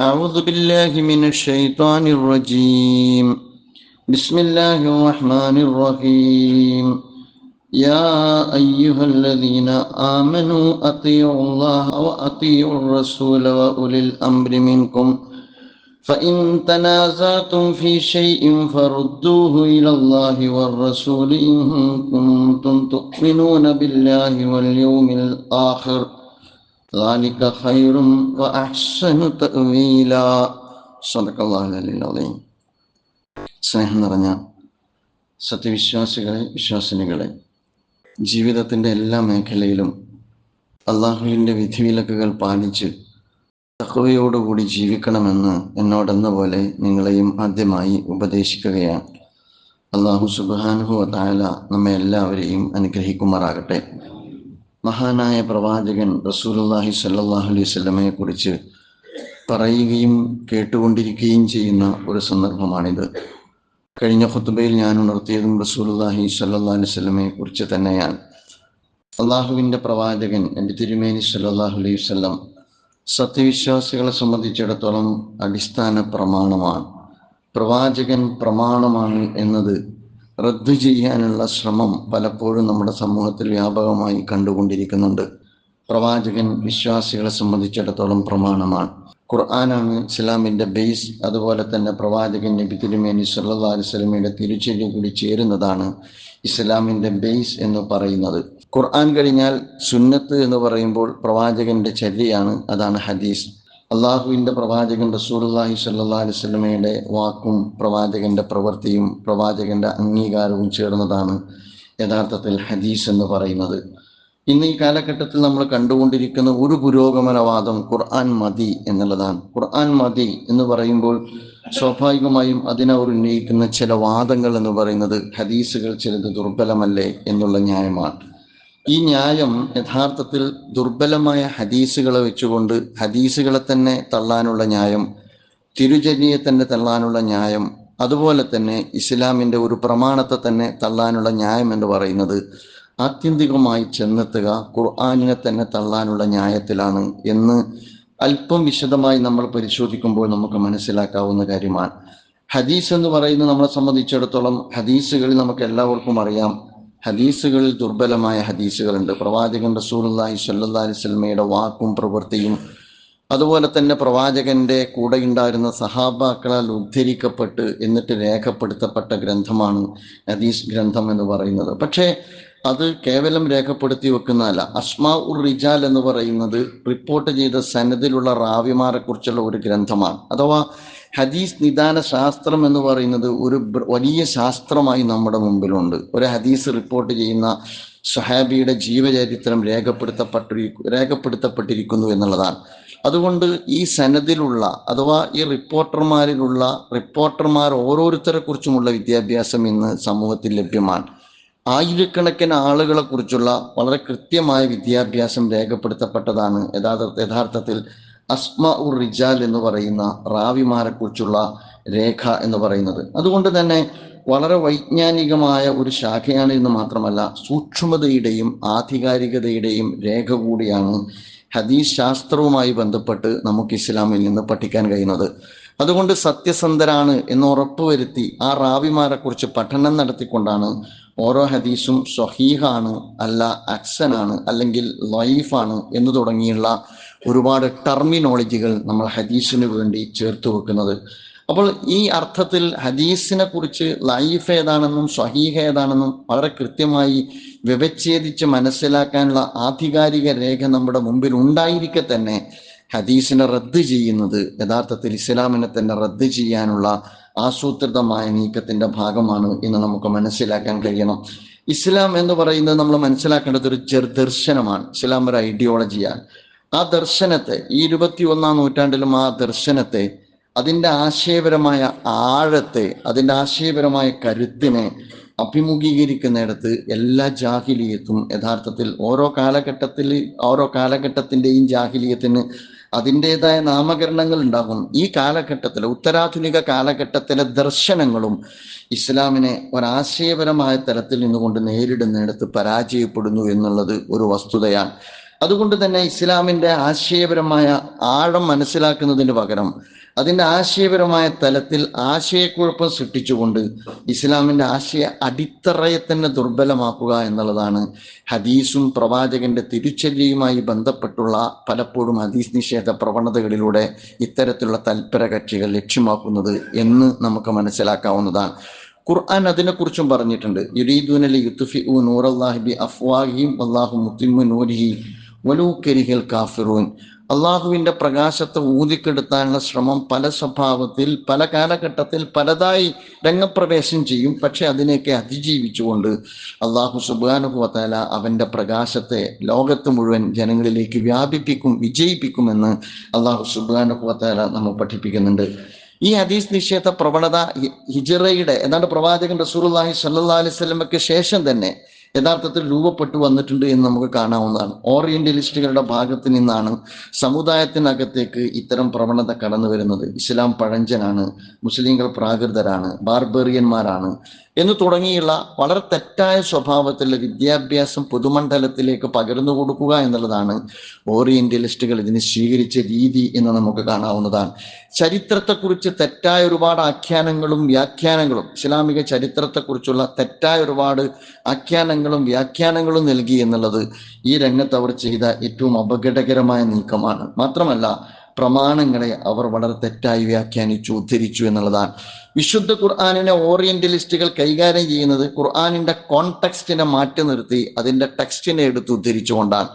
أعوذ بالله من الشيطان الرجيم بسم الله الرحمن الرحيم يا أيها الذين آمنوا أطيعوا الله وأطيعوا الرسول وأولي الأمر منكم فإن تنازعتم في شيء فردوه إلى الله والرسول إن كنتم تؤمنون بالله واليوم الآخر ذلك خير وأحسن تأويلا صدق الله العلي العظيم സ്നേഹം നിറഞ്ഞ സത്യവിശ്വാസികളെ വിശ്വാസിനികളെ ജീവിതത്തിൻ്റെ എല്ലാ മേഖലയിലും അള്ളാഹുവിൻ്റെ വിധിവിലക്കുകൾ പാലിച്ച് തക്കവയോടുകൂടി ജീവിക്കണമെന്ന് എന്നോടെന്ന പോലെ നിങ്ങളെയും ആദ്യമായി ഉപദേശിക്കുകയാണ് അള്ളാഹു സുബാനുഹു താല നമ്മെ എല്ലാവരെയും അനുഗ്രഹിക്കുമാറാകട്ടെ മഹാനായ പ്രവാചകൻ റസൂലുല്ലാഹി സല്ലാഹു അലൈഹി സ്വലമയെ കുറിച്ച് പറയുകയും കേട്ടുകൊണ്ടിരിക്കുകയും ചെയ്യുന്ന ഒരു സന്ദർഭമാണിത്. കഴിഞ്ഞ ഖുത്തുബയിൽ ഞാൻ ഉണർത്തിയതും റസൂലുല്ലാഹി സല്ലാ അലൈഹി സ്വലമയെ കുറിച്ച് തന്നെയാണ്. അള്ളാഹുവിന്റെ പ്രവാചകൻ എന്റെ തിരുമേനി സല്ലാഹു അലൈഹി വല്ലം സത്യവിശ്വാസികളെ സംബന്ധിച്ചിടത്തോളം അടിസ്ഥാന പ്രമാണമാണ്. പ്രവാചകൻ പ്രമാണമാണ് എന്നത് റദ്ദു ചെയ്യാനുള്ള ശ്രമം പലപ്പോഴും നമ്മുടെ സമൂഹത്തിൽ വ്യാപകമായി കണ്ടുകൊണ്ടിരിക്കുന്നുണ്ട്. പ്രവാചകൻ വിശ്വാസികളെ സംബന്ധിച്ചിടത്തോളം പ്രമാണമാണ്. ഖുർആനാണ് ഇസ്ലാമിന്റെ ബേസ് അതുപോലെ തന്നെ പ്രവാചകൻ നബി തിരുമേനി സല്ലാ അലിസ്ലമിയുടെ തിരിച്ചടി കൂടി ചേരുന്നതാണ് ഇസ്ലാമിന്റെ ബേസ് എന്ന് പറയുന്നത്. ഖുർആൻ കഴിഞ്ഞാൽ സുന്നത്ത് എന്ന് പറയുമ്പോൾ പ്രവാചകന്റെ ചര്യയാണ് അതാണ് ഹദീസ്. അള്ളാഹുവിന്റെ പ്രവാചകൻ റസൂലുല്ലാഹി സല്ലാ അലിസ്ലമയുടെ വാക്കും പ്രവാചകന്റെ പ്രവൃത്തിയും പ്രവാചകന്റെ അംഗീകാരവും ചേർന്നതാണ് യഥാർത്ഥത്തിൽ ഹദീസ് എന്ന് പറയുന്നത്. ഇന്ന് ഈ കാലഘട്ടത്തിൽ നമ്മൾ കണ്ടുകൊണ്ടിരിക്കുന്ന ഒരു പുരോഗമനവാദം ഖുർആൻ മതി എന്നുള്ളതാണ്. ഖുർആൻ മതി എന്ന് പറയുമ്പോൾ സ്വാഭാവികമായും അതിനവർ ഉന്നയിക്കുന്ന ചില വാദങ്ങൾ എന്ന് പറയുന്നത് ഹദീസുകൾ ചിലത് ദുർബലമല്ലേ എന്നുള്ള ന്യായമാണ്. ഈ ന്യായം യഥാർത്ഥത്തിൽ ദുർബലമായ ഹദീസുകളെ വെച്ചുകൊണ്ട് ഹദീസുകളെ തന്നെ തള്ളാനുള്ള ന്യായം തിരുചര്യയെ തന്നെ തള്ളാനുള്ള ന്യായം അതുപോലെ തന്നെ ഇസ്ലാമിന്റെ ഒരു പ്രമാണത്തെ തന്നെ തള്ളാനുള്ള ന്യായം എന്ന് പറയുന്നത് ആത്യന്തികമായി ചെന്നെത്തുക ഖുർആാനിനെ തന്നെ തള്ളാനുള്ള ന്യായത്തിലാണ് എന്ന് അല്പം വിശദമായി നമ്മൾ പരിശോധിക്കുമ്പോൾ നമുക്ക് മനസ്സിലാക്കാവുന്ന കാര്യമാണ്. ഹദീസ് എന്ന് പറയുന്നത് നമ്മളെ സംബന്ധിച്ചിടത്തോളം ഹദീസുകളിൽ നമുക്ക് എല്ലാവർക്കും അറിയാം. ഹദീസുകളിൽ ദുർബലമായ ഹദീസുകളുണ്ട്. പ്രവാചകൻ റസൂലി സല്ലാ അലിസ്ലമയുടെ വാക്കും പ്രവൃത്തിയും അതുപോലെ തന്നെ പ്രവാചകന്റെ കൂടെയുണ്ടായിരുന്ന സഹാബാക്കളാൽ ഉദ്ധരിക്കപ്പെട്ട് എന്നിട്ട് രേഖപ്പെടുത്തപ്പെട്ട ഗ്രന്ഥമാണ് ഹദീസ് ഗ്രന്ഥം എന്ന് പറയുന്നത്. പക്ഷേ അത് കേവലം രേഖപ്പെടുത്തി വെക്കുന്നതല്ല. അസ്മാ ഉർ റിജാൽ എന്ന് പറയുന്നത് റിപ്പോർട്ട് ചെയ്ത സനദിലുള്ള റാവിമാരെ കുറിച്ചുള്ള ഒരു ഗ്രന്ഥമാണ്. അഥവാ ഹദീസ് നിദാന ശാസ്ത്രം എന്ന് പറയുന്നത് ഒരു വലിയ ശാസ്ത്രമായി നമ്മുടെ മുമ്പിലുണ്ട്. ഒരു ഹദീസ് റിപ്പോർട്ട് ചെയ്യുന്ന സഹാബിയുടെ ജീവചരിത്രം രേഖപ്പെടുത്തപ്പെട്ടി രേഖപ്പെടുത്തപ്പെട്ടിരിക്കുന്നു എന്നുള്ളതാണ്. അതുകൊണ്ട് ഈ സനദിലുള്ള അഥവാ ഈ റിപ്പോർട്ടർമാരിലുള്ള റിപ്പോർട്ടർമാർ ഓരോരുത്തരെ കുറിച്ചുമുള്ള വിദ്യാഭ്യാസം ഇന്ന് സമൂഹത്തിൽ ലഭ്യമാണ്. ആയിരക്കണക്കിന് ആളുകളെ കുറിച്ചുള്ള വളരെ കൃത്യമായ വിദ്യാഭ്യാസം രേഖപ്പെടുത്തപ്പെട്ടതാണ്. യഥാർത്ഥ യഥാർത്ഥത്തിൽ അസ്മ ഉർ റിജാൽ എന്ന് പറയുന്ന റാവിമാരെ കുറിച്ചുള്ള രേഖ എന്ന് പറയുന്നത്. അതുകൊണ്ട് തന്നെ വളരെ വൈജ്ഞാനികമായ ഒരു ശാഖയാണ് എന്ന് മാത്രമല്ല സൂക്ഷ്മതയുടെയും ആധികാരികതയുടെയും രേഖ കൂടിയാണ് ഹദീസ് ശാസ്ത്രവുമായി ബന്ധപ്പെട്ട് നമുക്ക് ഇസ്ലാമിൽ നിന്ന് പഠിക്കാൻ കഴിയുന്നത്. അതുകൊണ്ട് സത്യസന്ധരാണ് എന്ന് ഉറപ്പുവരുത്തി ആ റാവിമാരെ കുറിച്ച് പഠനം നടത്തിക്കൊണ്ടാണ് ഓരോ ഹദീസും സ്വഹീഹാണ് അല്ല അക്സനാണ് അല്ലെങ്കിൽ ലൈഫാണ് എന്ന് തുടങ്ങിയുള്ള ഒരുപാട് ടെർമിനോളജികൾ നമ്മൾ ഹദീസിന് വേണ്ടി ചേർത്ത് വെക്കുന്നത്. അപ്പോൾ ഈ അർത്ഥത്തിൽ ഹദീസിനെ കുറിച്ച് ലൈഫ് ഏതാണെന്നും സ്വഹീഹ ഏതാണെന്നും വളരെ കൃത്യമായി വ്യവച്ഛേദിച്ച് മനസ്സിലാക്കാനുള്ള ആധികാരിക രേഖ നമ്മുടെ മുമ്പിൽ ഉണ്ടായിരിക്കെ തന്നെ ഹദീസിനെ റദ്ദ് ചെയ്യുന്നത് യഥാർത്ഥത്തിൽ ഇസ്ലാമിനെ തന്നെ റദ്ദ് ചെയ്യാനുള്ള ആസൂത്രിതമായ നീക്കത്തിന്റെ ഭാഗമാണ് എന്ന് നമുക്ക് മനസ്സിലാക്കാൻ കഴിയണം. ഇസ്ലാം എന്ന് പറയുന്നത് നമ്മൾ മനസ്സിലാക്കേണ്ടത് ഒരു ദർശനമാണ്. ഇസ്ലാം ഒരു ഐഡിയോളജിയാണ് ആ ദർശനത്തെ ഈ ഇരുപത്തി ഒന്നാം നൂറ്റാണ്ടിലും ആ ദർശനത്തെ അതിന്റെ ആശയപരമായ ആഴത്തെ അതിന്റെ ആശയപരമായ കരുത്തിനെ അഭിമുഖീകരിക്കുന്നിടത്ത് എല്ലാ ജാഹിലീയത്തും യഥാർത്ഥത്തിൽ ഓരോ കാലഘട്ടത്തിൽ ഓരോ കാലഘട്ടത്തിന്റെയും ജാഹിലീയത്തിന് അതിന്റെതായ നാമകരണങ്ങൾ ഉണ്ടാകും ഈ കാലഘട്ടത്തിലെ ഉത്തരാധുനിക കാലഘട്ടത്തിലെ ദർശനങ്ങളും ഇസ്ലാമിനെ ഒരാശയപരമായ തലത്തിൽ നിന്നുകൊണ്ട് നേരിടുന്നിടത്ത് പരാജയപ്പെടുന്നു എന്നുള്ളത് ഒരു വസ്തുതയാണ്. അതുകൊണ്ട് തന്നെ ഇസ്ലാമിന്റെ ആശയപരമായ ആഴം മനസ്സിലാക്കുന്നതിന് പകരം അതിന്റെ ആശയപരമായ തലത്തിൽ ആശയക്കുഴപ്പം സൃഷ്ടിച്ചുകൊണ്ട് ഇസ്ലാമിന്റെ ആശയ അടിത്തറയെ തന്നെ ദുർബലമാക്കുക എന്നുള്ളതാണ് ഹദീസും പ്രവാചകന്റെ തിരിച്ചടിയുമായി ബന്ധപ്പെട്ടുള്ള പലപ്പോഴും ഹദീസ് നിഷേധ പ്രവണതകളിലൂടെ ഇത്തരത്തിലുള്ള തൽപര കക്ഷികൾ ലക്ഷ്യമാക്കുന്നത് എന്ന് നമുക്ക് മനസ്സിലാക്കാവുന്നതാണ്. ഖുർആൻ അതിനെക്കുറിച്ചും പറഞ്ഞിട്ടുണ്ട്. യുരീദൂനലി യുത്തുഫി നൂറല്ലാഹിബി അഫ്വാഹിയും അള്ളാഹു മുത്തിമു നൂരിഹി വലൂ കരിഹിൽ കാഫിറൂൻ. അള്ളാഹുവിന്റെ പ്രകാശത്തെ ഊതിക്കെടുത്താനുള്ള ശ്രമം പല സ്വഭാവത്തിൽ പല കാലഘട്ടത്തിൽ പലതായി രംഗപ്രവേശം ചെയ്യും. പക്ഷെ അതിനെയൊക്കെ അതിജീവിച്ചുകൊണ്ട് അള്ളാഹു സുബാനുഭവത്താല അവന്റെ പ്രകാശത്തെ ലോകത്ത് മുഴുവൻ ജനങ്ങളിലേക്ക് വ്യാപിപ്പിക്കും വിജയിപ്പിക്കുമെന്ന് അള്ളാഹു സുബാനുഭവത്താല നമ്മൾ പഠിപ്പിക്കുന്നുണ്ട്. ഈ ഹദീസ് നിഷേധ പ്രവണത ഹിജറയുടെ ഏതാണ്ട് പ്രവാചകൻ റസൂലുള്ളാഹി സ്വല്ലല്ലാഹി അലൈഹി വസല്ലമയ്ക്ക് ശേഷം തന്നെ യഥാർത്ഥത്തിൽ രൂപപ്പെട്ടു വന്നിട്ടുണ്ട് എന്ന് നമുക്ക് കാണാവുന്നതാണ്. ഓറിയന്റലിസ്റ്റുകളുടെ ഭാഗത്ത് നിന്നാണ് സമുദായത്തിനകത്തേക്ക് ഇത്തരം പ്രവണത കടന്നു വരുന്നത് ഇസ്ലാം പഴഞ്ചനാണ് മുസ്ലിങ്ങൾ പ്രാകൃതരാണ് ബാർബേറിയന്മാരാണ്. എന്ന് തുടങ്ങിയുള്ള വളരെ തെറ്റായ സ്വഭാവത്തിലുള്ള വിദ്യാഭ്യാസം പൊതുമണ്ഡലത്തിലേക്ക് പകർന്നു കൊടുക്കുക എന്നുള്ളതാണ് ഓറിയന്റലിസ്റ്റുകൾ ഇതിന് സ്വീകരിച്ച രീതി എന്ന് നമുക്ക് കാണാവുന്നതാണ്. ചരിത്രത്തെക്കുറിച്ച് തെറ്റായ ഒരുപാട് ആഖ്യാനങ്ങളും വ്യാഖ്യാനങ്ങളും ഇസ്ലാമിക ചരിത്രത്തെക്കുറിച്ചുള്ള തെറ്റായ ഒരുപാട് ആഖ്യാനങ്ങളും വ്യാഖ്യാനങ്ങളും നൽകി എന്നുള്ളത് ഈ രംഗത്ത് അവർ ചെയ്ത ഏറ്റവും അപകടകരമായ നീക്കമാണ്. മാത്രമല്ല പ്രമാണങ്ങളെ അവർ വളരെ തെറ്റായി വ്യാഖ്യാനിച്ചു ഉദ്ധരിച്ചു എന്നുള്ളതാണ്. വിശുദ്ധ ഖുർആാനിനെ ഓറിയന്റലിസ്റ്റുകൾ കൈകാര്യം ചെയ്യുന്നത് ഖുർആാനിന്റെ കോൺടെക്സ്റ്റിനെ മാറ്റി നിർത്തി അതിന്റെ ടെക്സ്റ്റിനെ എടുത്ത് ഉദ്ധരിച്ചുകൊണ്ടാണ്.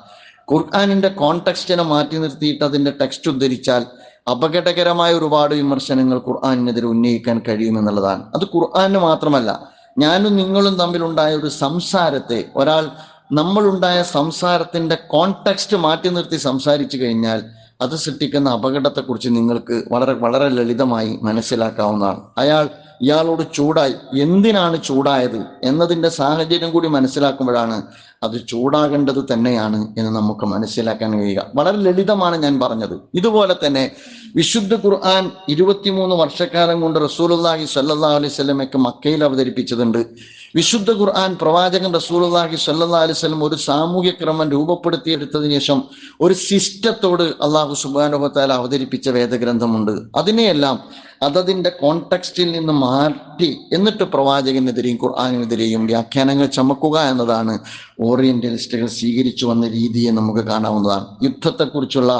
ഖുർആാനിന്റെ കോൺടെക്സ്റ്റിനെ മാറ്റി നിർത്തിയിട്ട് അതിന്റെ ടെക്സ്റ്റ് ഉദ്ധരിച്ചാൽ അപകടകരമായ ഒരുപാട് വിമർശനങ്ങൾ ഖുർആാനിനെതിരെ ഉന്നയിക്കാൻ കഴിയുമെന്നുള്ളതാണ് അത് ഖുർആാന് മാത്രമല്ല ഞാനും നിങ്ങളും തമ്മിലുണ്ടായ ഒരു സംസാരത്തെ ഒരാൾ നമ്മളുണ്ടായ സംസാരത്തിന്റെ കോൺടെക്സ്റ്റ് മാറ്റി നിർത്തി സംസാരിച്ചു കഴിഞ്ഞാൽ അത് സൃഷ്ടിക്കുന്ന അപകടത്തെക്കുറിച്ച് നിങ്ങൾക്ക് വളരെ വളരെ ലളിതമായി മനസ്സിലാക്കാവുന്നതാണ്. അയാൾ ഇയാളോട് ചൂടായി എന്തിനാണ് ചൂടായത് എന്നതിന്റെ സാഹചര്യം കൂടി മനസ്സിലാക്കുമ്പോഴാണ് അത് ചൂടാകേണ്ടത് തന്നെയാണ് എന്ന് നമുക്ക് മനസ്സിലാക്കാൻ കഴിയുക. വളരെ ലളിതമാണ് ഞാൻ പറഞ്ഞത്. ഇതുപോലെ തന്നെ വിശുദ്ധ ഖുർആൻ ഇരുപത്തിമൂന്ന് വർഷക്കാലം കൊണ്ട് റസൂലുള്ളാഹി സല്ലാ അലൈഹി വസല്ലമയ്ക്ക് മക്കയിൽ അവതരിപ്പിച്ചതുണ്ട്. വിശുദ്ധ ഖുർആൻ പ്രവാചകൻ റസൂലുള്ളാഹി സ്വല്ലല്ലാഹു അലൈഹി വസല്ലം ഒരു സാമൂഹ്യ ക്രമം രൂപപ്പെടുത്തിയെടുത്തതിന് ശേഷം ഒരു സിസ്റ്റത്തോട് അള്ളാഹു സുബ്ഹാനഹു വതആല അവതരിപ്പിച്ച വേദഗ്രന്ഥമുണ്ട്. അതിനെയെല്ലാം അതതിന്റെ കോൺടെക്സ്റ്റിൽ നിന്ന് മാറ്റി എന്നിട്ട് പ്രവാചകനെതിരെയും ഖുർആാനെതിരെയും വ്യാഖ്യാനങ്ങൾ ചമക്കുക എന്നതാണ് ഓറിയന്റലിസ്റ്റുകൾ സ്വീകരിച്ചു വന്ന രീതിയെ നമുക്ക് കാണാവുന്നതാണ്. യുദ്ധത്തെക്കുറിച്ചുള്ള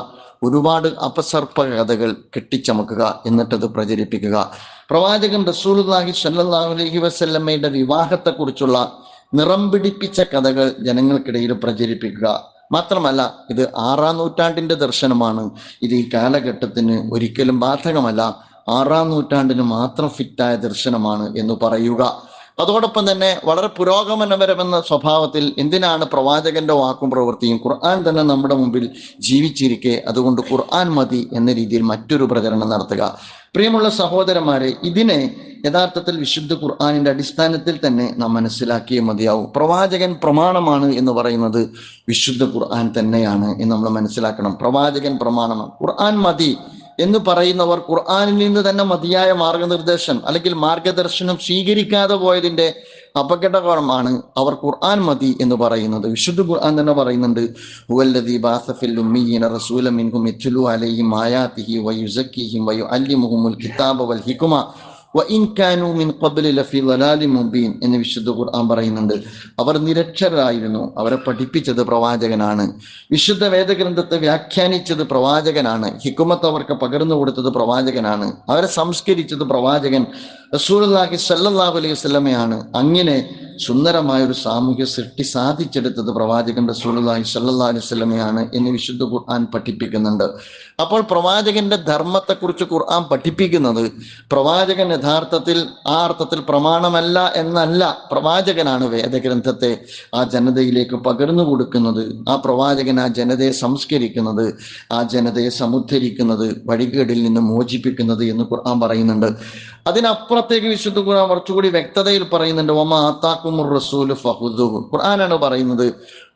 ഒരുപാട് അപസർപ്പ കഥകൾ കെട്ടിച്ചമക്കുക എന്നിട്ടത് പ്രചരിപ്പിക്കുക. പ്രവാചകൻ റസൂലുള്ളാഹി സ്വല്ലല്ലാഹു അലൈഹി വസല്ലമയുടെ വിവാഹത്തെക്കുറിച്ചുള്ള നിറം പിടിപ്പിച്ച കഥകൾ ജനങ്ങൾക്കിടയിൽ പ്രചരിപ്പിക്കുക. മാത്രമല്ല ഇത് ആറാം നൂറ്റാണ്ടിന്റെ ദർശനമാണ്. ഇത് ഈ കാലഘട്ടത്തിന് ഒരിക്കലും ബാധകമല്ല. ആറാം നൂറ്റാണ്ടിന് മാത്രം ഫിറ്റായ ദർശനമാണ് എന്ന് പറയുക. അതോടൊപ്പം തന്നെ വളരെ പുരോഗമനപരമെന്ന സ്വഭാവത്തിൽ എന്തിനാണ് പ്രവാചകന്റെ വാക്കും പ്രവൃത്തിയും ഖുർആൻ തന്നെ നമ്മുടെ മുമ്പിൽ ജീവിച്ചിരിക്കെ? അതുകൊണ്ട് ഖുർആൻ മതി എന്ന രീതിയിൽ മറ്റൊരു പ്രചരണം നടത്തുക. പ്രിയമുള്ള സഹോദരന്മാരെ ഇതിനെ യഥാർത്ഥത്തിൽ വിശുദ്ധ ഖുർആാനിന്റെ അടിസ്ഥാനത്തിൽ തന്നെ നാം മനസ്സിലാക്കിയേ മതിയാവും. പ്രവാചകൻ പ്രമാണമാണ് എന്ന് പറയുന്നത് വിശുദ്ധ ഖുർആൻ തന്നെയാണ് എന്ന് നമ്മൾ മനസ്സിലാക്കണം. പ്രവാചകൻ പ്രമാണമാണ്. ഖുർആൻ മതി എന്ന് പറയുന്നവർ ഖുർആാനിൽ നിന്ന് തന്നെ മതിയായ മാർഗനിർദ്ദേശം അല്ലെങ്കിൽ മാർഗദർശനം സ്വീകരിക്കാതെ പോയതിന്റെ അപകടകരമാണ് അവർ ഖുർആൻ മതി എന്ന് പറയുന്നത്. വിശുദ്ധ ഖുർആൻ തന്നെ പറയുന്നുണ്ട് റസൂല കിതാബ വൽ മുബീൻ എന്ന് വിശുദ്ധ ഖുർആൻ പറയുന്നുണ്ട്. അവർ നിരക്ഷരായിരുന്നു അവരെ പഠിപ്പിച്ചത് പ്രവാചകനാണ്. വിശുദ്ധ വേദഗ്രന്ഥത്തെ വ്യാഖ്യാനിച്ചത് പ്രവാചകനാണ്. ഹിക്കുമത്ത് അവർക്ക് പകർന്നു കൊടുത്തത് പ്രവാചകനാണ്. അവരെ സംസ്കരിച്ചത് പ്രവാചകൻ. റസൂലുള്ളാഹി സ്വല്ലല്ലാഹു അലൈഹി വസല്ലമയാണ് അങ്ങനെ സുന്ദരമായ ഒരു സാമൂഹ്യ സൃഷ്ടി സാധിച്ചെടുത്തത് പ്രവാചകൻ റസൂലുള്ളാഹി സ്വല്ലല്ലാഹു അലൈഹി വസല്ലമയാണ് എന്ന് വിശുദ്ധ ഖുർആൻ പഠിപ്പിക്കുന്നുണ്ട്. അപ്പോൾ പ്രവാചകന്റെ ധർമ്മത്തെക്കുറിച്ച് ഖുർആൻ പഠിപ്പിക്കുന്നത് പ്രവാചകൻ യഥാർത്ഥത്തിൽ ആ അർത്ഥത്തിൽ പ്രമാണമല്ല എന്നല്ല പ്രവാചകനാണ് വേദഗ്രന്ഥത്തെ ആ ജനതയിലേക്ക് പകർന്നു കൊടുക്കുന്നത്. ആ പ്രവാചകൻ ആ ജനതയെ സംസ്കരിക്കുന്നത് ആ ജനതയെ സമുദ്ധരിക്കുന്നത് വഴികേടിൽ നിന്ന് മോചിപ്പിക്കുന്നത് എന്ന് ഖുർആൻ പറയുന്നുണ്ട്. അതിനപ്പുറത്തേക്ക് വിശുദ്ധ ഖുർആൻ കുറച്ചുകൂടി വ്യക്തതയിൽ പറയുന്നുണ്ട് ഒമ ആത്താക്കുമുർ റസൂൽ ഫഹുദുഹു ഖുർആനാണ് പറയുന്നത്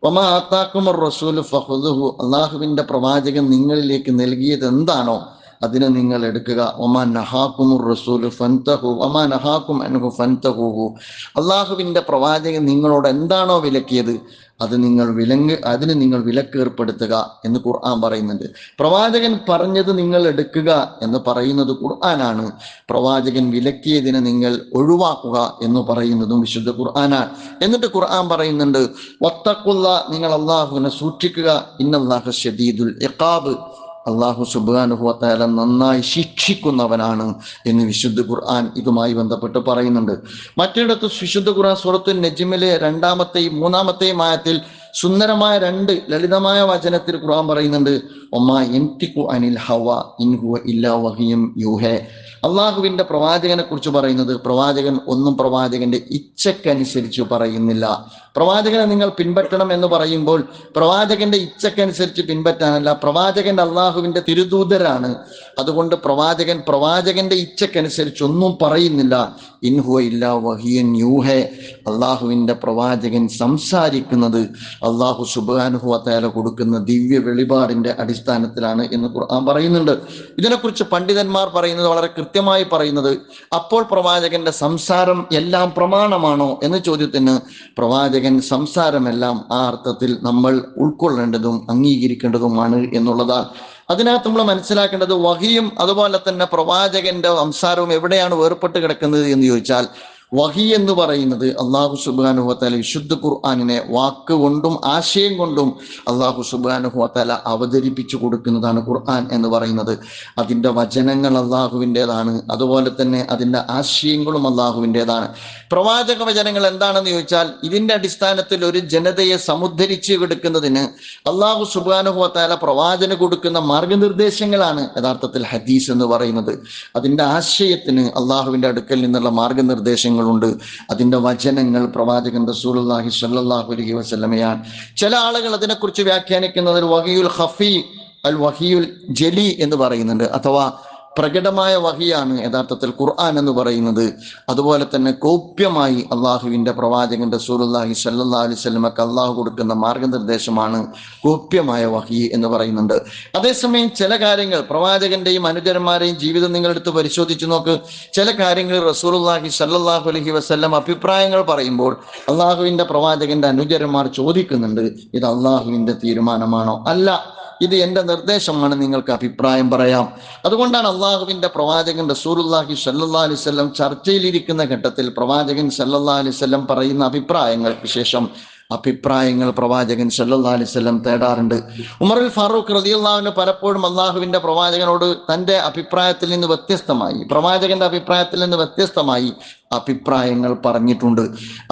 ഒമ ആത്താക്കുമുർ റസൂൽ ഫഹുദുഹു അള്ളാഹുവിന്റെ പ്രവാചകൻ നിങ്ങളിലേക്ക് നൽകിയത് എന്താണോ അതിനെ നിങ്ങൾ എടുക്കുക. ഒമാ നഹാക്കുമുർ റസൂൽ ഫൻതഹു ഒമാ നഹാക്കും അനുഹു ഫൻതഹുഹു അള്ളാഹുവിന്റെ പ്രവാചകൻ നിങ്ങളോട് എന്താണോ വിലക്കിയത് അത് നിങ്ങൾ വിലങ്ങ് അതിന് നിങ്ങൾ വിലക്കേർപ്പെടുത്തുക എന്ന് ഖുർആൻ പറയുന്നുണ്ട്. പ്രവാചകൻ പറഞ്ഞത് നിങ്ങൾ എടുക്കുക എന്ന് പറയുന്നത് ഖുർആനാണ്. പ്രവാചകൻ വിലക്കിയതിനെ നിങ്ങൾ ഒഴിവാക്കുക എന്ന് പറയുന്നതും വിശുദ്ധ ഖുർആനാണ്. എന്നിട്ട് ഖുർആൻ പറയുന്നുണ്ട് വത്തക്കുള്ള നിങ്ങൾ അള്ളാഹുവിനെ സൂക്ഷിക്കുക. ഇന്നല്ലാഹു ഷദീദുൽ ഇഖാബ്. അള്ളാഹു സുബാനുഹുവത്താല നന്നായി ശിക്ഷിക്കുന്നവനാണ് എന്ന് വിശുദ്ധ ഖുർആൻ ഇതുമായി ബന്ധപ്പെട്ട് പറയുന്നുണ്ട്. മറ്റിടത്ത് വിശുദ്ധ ഖുർആൻ സുഹൃത്തു നജിമിലെ രണ്ടാമത്തെയും മൂന്നാമത്തെയും ആയത്തിൽ സുന്ദരമായ രണ്ട് ലളിതമായ വചനത്തിൽ ഖുർആൻ പറയുന്നുണ്ട് ഒമാ എൻതിക്കു അനിൽ ഹവ ഇൻഹുവ ഇല്ലാ വഹിയും യൂഹേ. അള്ളാഹുവിന്റെ പ്രവാചകനെ കുറിച്ച് പറയുന്നത് പ്രവാചകൻ ഒന്നും പ്രവാചകന്റെ ഇച്ഛക്കനുസരിച്ച് പറയുന്നില്ല. പ്രവാചകനെ നിങ്ങൾ പിൻപറ്റണം എന്ന് പറയുമ്പോൾ പ്രവാചകന്റെ ഇച്ഛക്കനുസരിച്ച് പിൻപറ്റാനല്ല പ്രവാചകൻ അള്ളാഹുവിന്റെ തിരുദൂതരാണ്. അതുകൊണ്ട് പ്രവാചകൻ പ്രവാചകന്റെ ഇച്ഛക്കനുസരിച്ച് ഒന്നും പറയുന്നില്ല ഇൻഹുവ ഇല്ല വഹിയൻ യൂഹെ. അള്ളാഹുവിന്റെ പ്രവാചകൻ സംസാരിക്കുന്നത് അള്ളാഹു സുബാനുഹുവത്തയാല കൊടുക്കുന്ന ദിവ്യ വെളിപാടിന്റെ അടിസ്ഥാനത്തിലാണ് എന്ന് ഖുർആൻ പറയുന്നുണ്ട്. ഇതിനെക്കുറിച്ച് പണ്ഡിതന്മാർ പറയുന്നത് വളരെ കൃത്യമായി പറയുന്നത് അപ്പോൾ പ്രവാചകന്റെ സംസാരം എല്ലാം പ്രമാണമാണോ? എന്ന ചോദ്യത്തിന് പ്രവാചകൻ സംസാരമെല്ലാം ആ അർത്ഥത്തിൽ നമ്മൾ ഉൾക്കൊള്ളേണ്ടതും അംഗീകരിക്കേണ്ടതുമാണ് എന്നുള്ളതാണ്. അതിനകത്ത് നമ്മൾ മനസ്സിലാക്കേണ്ടത് വഹിയും അതുപോലെ തന്നെ പ്രവാചകന്റെ സംസാരവും എവിടെയാണ് വേർപെട്ട് കിടക്കുന്നത് എന്ന് ചോദിച്ചാൽ വഹി എന്ന് പറയുന്നത് അള്ളാഹു സുബാനുഹത്താല വിശുദ്ധ ഖുർആാനിനെ വാക്ക് കൊണ്ടും ആശയം കൊണ്ടും അള്ളാഹു സുബാനുഹത്താല അവതരിപ്പിച്ചു കൊടുക്കുന്നതാണ് ഖുർആൻ എന്ന് പറയുന്നത്. അതിന്റെ വചനങ്ങൾ അള്ളാഹുവിന്റെതാണ് അതുപോലെ തന്നെ അതിന്റെ ആശയങ്ങളും അള്ളാഹുവിന്റെതാണ് പ്രവാചക വചനങ്ങൾ എന്താണെന്ന് ചോദിച്ചാൽ ഇതിന്റെ അടിസ്ഥാനത്തിൽ ഒരു ജനതയെ സമുദ്ധരിച്ച് കൊടുക്കുന്നതിന് അള്ളാഹു സുബാനുഹത്താല പ്രവാചന കൊടുക്കുന്ന മാർഗനിർദ്ദേശങ്ങളാണ് യഥാർത്ഥത്തിൽ ഹദീസ് എന്ന് പറയുന്നത്. അതിന്റെ ആശയത്തിന് അള്ളാഹുവിന്റെ അടുക്കൽ നിന്നുള്ള മാർഗനിർദ്ദേശങ്ങളുണ്ട് അതിന്റെ വചനങ്ങൾ പ്രവാചകൻ റസൂലുള്ളാഹി സല്ലാഹു അലഹി വസ്ലമയാണ് ചില ആളുകൾ അതിനെക്കുറിച്ച് വ്യാഖ്യാനിക്കുന്നത് വഹിയുൽ ഹഫി അൽ വഹിയുൽ ജലി എന്ന് പറയുന്നുണ്ട്. അഥവാ പ്രകടമായ വഹിയാണ് യഥാർത്ഥത്തിൽ ഖുർആൻ എന്ന് പറയുന്നത്. അതുപോലെ തന്നെ കോപ്യമായി അള്ളാഹുവിന്റെ പ്രവാചകൻ റസൂലുള്ളാഹി സല്ലാ അലൈഹി സ്വലമക്ക് അള്ളാഹു കൊടുക്കുന്ന മാർഗനിർദ്ദേശമാണ് കോപ്യമായ വഹി എന്ന് പറയുന്നുണ്ട്. അതേസമയം ചില കാര്യങ്ങൾ പ്രവാചകന്റെയും അനുചരന്മാരെയും ജീവിതം നിങ്ങളെടുത്ത് പരിശോധിച്ചു നോക്ക്. ചില കാര്യങ്ങൾ റസൂലുള്ളാഹി സല്ലാഹു അലഹി വസല്ലം അഭിപ്രായങ്ങൾ പറയുമ്പോൾ അള്ളാഹുവിന്റെ പ്രവാചകന്റെ അനുചരന്മാർ ചോദിക്കുന്നുണ്ട് ഇത് അള്ളാഹുവിന്റെ തീരുമാനമാണോ? അല്ല ഇത് എന്റെ നിർദ്ദേശമാണ് നിങ്ങൾക്ക് അഭിപ്രായം പറയാം. അതുകൊണ്ടാണ് അള്ളാഹുവിന്റെ പ്രവാചകൻ റസൂലുല്ലാഹി സല്ലാ അലിസ്വല്ലം ചർച്ചയിലിരിക്കുന്ന ഘട്ടത്തിൽ പ്രവാചകൻ സല്ലാ അലിസ്വല്ലം പറയുന്ന അഭിപ്രായങ്ങൾക്ക് ശേഷം അഭിപ്രായങ്ങൾ പ്രവാചകൻ സല്ലാ അലിസ്വല്ലം തേടാറുണ്ട്. ഉമറുൽ ഫാറൂഖ് റതിയുള്ളാവിന് പലപ്പോഴും അള്ളാഹുവിന്റെ പ്രവാചകനോട് തന്റെ അഭിപ്രായത്തിൽ നിന്ന് വ്യത്യസ്തമായി പ്രവാചകന്റെ അഭിപ്രായത്തിൽ നിന്ന് വ്യത്യസ്തമായി അഭിപ്രായങ്ങൾ പറഞ്ഞിട്ടുണ്ട്.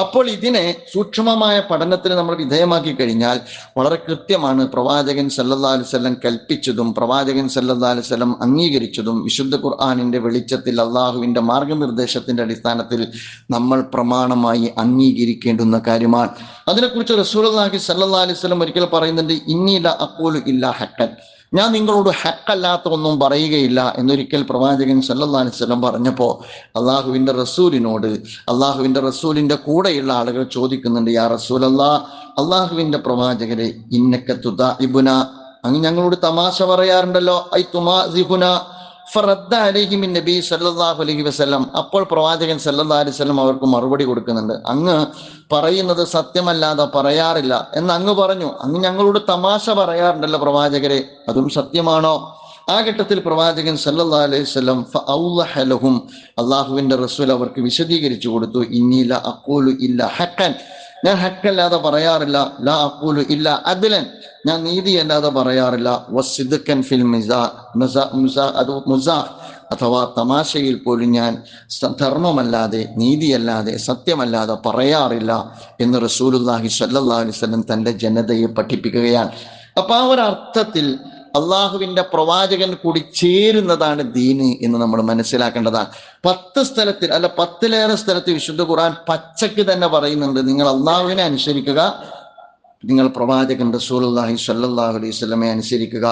അപ്പോൾ ഇതിനെ സൂക്ഷ്മമായ പഠനത്തിന് നമ്മൾ വിധേയമാക്കി കഴിഞ്ഞാൽ വളരെ കൃത്യമാണ്. പ്രവാചകൻ സല്ലല്ലാ അലുസല്ലം കൽപ്പിച്ചതും പ്രവാചകൻ സല്ലല്ലാ അലുസല്ലം അംഗീകരിച്ചതും വിശുദ്ധ ഖുർആാനിന്റെ വെളിച്ചത്തിൽ അള്ളാഹുവിന്റെ മാർഗനിർദ്ദേശത്തിന്റെ അടിസ്ഥാനത്തിൽ നമ്മൾ പ്രമാണമായി അംഗീകരിക്കേണ്ടുന്ന കാര്യമാണ്. അതിനെക്കുറിച്ച് റസൂലുള്ളാഹി സല്ലല്ലാ അലൈഹി വസല്ലം ഒരിക്കൽ പറയുന്നുണ്ട് ഇന്നീല അപ്പോലും ഇല്ല ഹക്കൻ ഞാൻ നിങ്ങളോട് ഹക്കല്ലാത്ത ഒന്നും പറയുകയില്ല എന്നൊരിക്കൽ പ്രവാചകൻ സല്ലല്ലാഹു വസല്ലം പറഞ്ഞപ്പോൾ അള്ളാഹുവിന്റെ റസൂലിനോട് അള്ളാഹുവിന്റെ റസൂലിന്റെ കൂടെയുള്ള ആളുകൾ ചോദിക്കുന്നുണ്ട് യാ റസൂൽ അല്ലാ അള്ളാഹുവിന്റെ പ്രവാചകരെ ഇന്നക്ക ഇബുന അങ്ങ് ഞങ്ങളോട് തമാശ പറയാറുണ്ടല്ലോ ഐ തുമാ നബി സല്ലല്ലാഹു അലൈഹി വസല്ലം. അപ്പോൾ പ്രവാചകൻ സല്ലല്ലാഹു അലൈഹി വസല്ലം അവർക്ക് മറുപടി കൊടുക്കുന്നുണ്ട്. അങ്ങ് പറയുന്നത് സത്യമല്ലാതെ പറയാറില്ല. എന്ന് അങ്ങ് പറഞ്ഞു. അങ്ങ് ഞങ്ങളോട് തമാശ പറയാറുണ്ടല്ലോ പ്രവാചകരെ. അതും സത്യമാണോ? ആ ഘട്ടത്തിൽ പ്രവാചകൻ സല്ലല്ലാഹു അലൈഹി ലഹും അള്ളാഹുവിന്റെ റസൂൽ അവർക്ക് വിശദീകരിച്ചു കൊടുത്തു. ഇന്നീല അക്കോലു ഇല്ല ഹക്കൻ ഞാൻ ഹക്കല്ലാതെ പറയാറില്ല ലാ അഖൂലു ഇല്ല അദ്ലൻ ഞാൻ നീതി അല്ലാതെ പറയാറില്ല വസിദുക്കൻ ഫിൽ മിസാ മിസാ മിസാ അത് മുസാ അഥവാ തമാശയിൽ പോലും ഞാൻ ധർമ്മമല്ലാതെ നീതിയല്ലാതെ സത്യമല്ലാതെ പറയാറില്ല എന്ന് റസൂലുല്ലാഹി സല്ലാ അലൈഹി വസല്ലം തന്റെ ജനതയെ പഠിപ്പിക്കുകയാണ്. അപ്പൊ ആ ഒരു അർത്ഥത്തിൽ അള്ളാഹുവിന്റെ പ്രവാചകൻ കൂടി ചേരുന്നതാണ് ദീന് എന്ന് നമ്മൾ മനസ്സിലാക്കേണ്ടതാണ്. പത്ത് സ്ഥലത്തിൽ അല്ല പത്തിലേറെ സ്ഥലത്ത് വിശുദ്ധ ഖുർആൻ പച്ചയ്ക്ക് തന്നെ പറയുന്നുണ്ട്. നിങ്ങൾ അള്ളാഹുവിനെ അനുസരിക്കുക നിങ്ങൾ പ്രവാചകൻ റസൂലി സല്ലാഹു അലൈഹി സ്വലമെ അനുസരിക്കുക.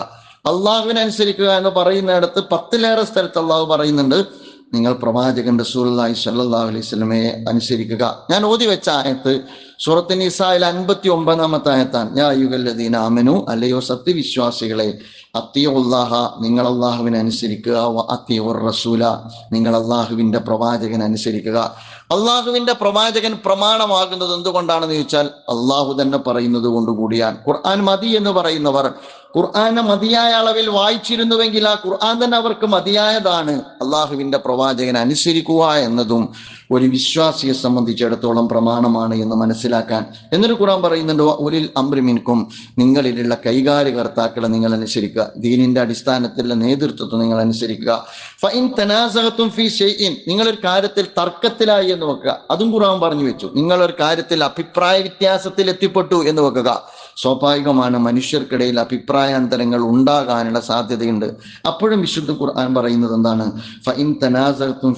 അള്ളാഹുവിനെ അനുസരിക്കുക എന്ന് പറയുന്നിടത്ത് പത്തിലേറെ സ്ഥലത്ത് അള്ളാഹു പറയുന്നുണ്ട്. നിങ്ങൾ പ്രവാചകൻ റസൂലുള്ളാഹി സല്ലാഹു അലൈഹി സ്വലമയെ അനുസരിക്കുക. ഞാൻ ഓതി വെച്ച ആയത്ത് സൂറത്ത് നിസായിൽ അൻപത്തി ഒമ്പതാമത്തെ ആയത്താണ്. ഞാൻ അയ്യുഗല്ലദീന അമനു അല്ലയോ സത്യവിശ്വാസികളെ അത്തിയുള്ളാഹ നിങ്ങൾ അള്ളാഹുവിനെ അനുസരിക്കുക അത്തിയുർ റസൂല നിങ്ങൾ അള്ളാഹുവിന്റെ പ്രവാചകൻ അനുസരിക്കുക. അള്ളാഹുവിന്റെ പ്രവാചകൻ പ്രമാണമാകുന്നത് എന്തുകൊണ്ടാണെന്ന് ചോദിച്ചാൽ അള്ളാഹു തന്നെ പറയുന്നത് കൊണ്ടുകൂടിയാണ്. ഖുർആൻ മതി എന്ന് പറയുന്നവർ ഖുർആനെ മതിയായ അളവിൽ വായിച്ചിരുന്നുവെങ്കിൽ ആ ഖുർആൻ തന്നെ അവർക്ക് മതിയായതാണ്. അള്ളാഹുവിന്റെ പ്രവാചകൻ അനുസരിക്കുക എന്നതും ഒരു വിശ്വാസിയെ സംബന്ധിച്ചിടത്തോളം പ്രമാണമാണ് എന്ന് മനസ്സിലാക്കാൻ. എന്നിട്ട് ഖുർആൻ പറയുന്നുണ്ട് ഒരു അമ്രിമിൻകും നിങ്ങളിലുള്ള കൈകാര്യകർത്താക്കളെ നിങ്ങൾ അനുസരിക്കുക. ദീനിന്റെ അടിസ്ഥാനത്തിലുള്ള നേതൃത്വത്തെ നിങ്ങൾ അനുസരിക്കുക. ഫൈൻ തനാസകത്തും ഫി ഷെയ്ഇൻ നിങ്ങളൊരു കാര്യത്തിൽ തർക്കത്തിലായി എന്ന് വെക്കുക. അതും ഖുർആൻ പറഞ്ഞു വെച്ചു. നിങ്ങളൊരു കാര്യത്തിൽ അഭിപ്രായ വ്യത്യാസത്തിൽ എത്തിപ്പെട്ടു എന്ന് വെക്കുക. സ്വാഭാവികമാണ് മനുഷ്യർക്കിടയിൽ അഭിപ്രായാന്തരങ്ങൾ ഉണ്ടാകാനുള്ള സാധ്യതയുണ്ട്. അപ്പോഴും വിശുദ്ധ ഖുർആൻ പറയുന്നത് എന്താണ്? ഫൈൻ തനാസർത്തും